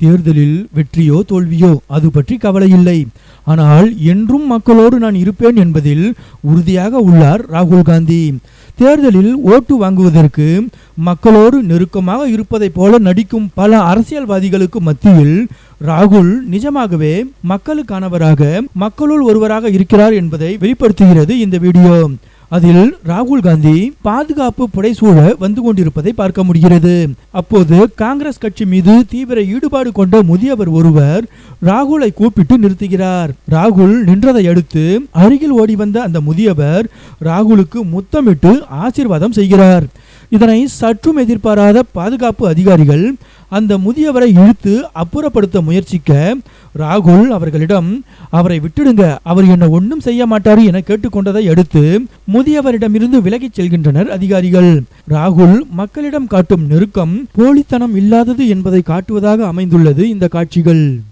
தேர்தலில் வெற்றியோ தோல்வியோ அது பற்றி கவலை இல்லை ஆனால் என்றும் மக்களோடு நான் இருப்பேன் என்பதில் உறுதியாக உள்ளார் ராகுல் காந்தி. தேர்தலில் ஓட்டு வாங்குவதற்கு மக்களோடு நெருக்கமாக இருப்பதைப் போல நடிக்கும் பல அரசியல்வாதிகளுக்கு மத்தியில் ராகுல் நிஜமாகவே மக்களுக்கானவராக மக்களுள் ஒருவராக இருக்கிறார் என்பதை வெளிப்படுத்துகிறது இந்த வீடியோ. அதில் ராகுல் காந்தி பாதுகாப்பு புடைசூழ வந்து கொண்டிருப்பதை பார்க்க முடிகிறது. அப்போது காங்கிரஸ் கட்சி மீது தீவிர ஈடுபாடு கொண்ட முதியவர் ஒருவர் ராகுலை கூப்பிட்டு நிறுத்துகிறார். ராகுல் நின்றதை அடுத்து அருகில் ஓடி வந்த அந்த முதியவர் ராகுலுக்கு முத்தமிட்டு ஆசீர்வாதம் செய்கிறார். இதனை சற்றும் எதிர்பாராத பாதுகாப்பு அதிகாரிகள் அந்த முதியவரை இழுத்து அப்புறப்படுத்த முயற்சிக்க ராகுல் அவர்களிடம் அவரை விட்டுடுங்க அவர் என்ன ஒன்றும் செய்ய மாட்டாரு என கேட்டுக்கொண்டதை அடுத்து முதியவரிடமிருந்து விலகிச் செல்கின்றனர் அதிகாரிகள். ராகுல் மக்களிடம் காட்டும் நெருக்கம் போலித்தனம் இல்லாதது என்பதை காட்டுவதாக அமைந்துள்ளது இந்த காட்சிகள்.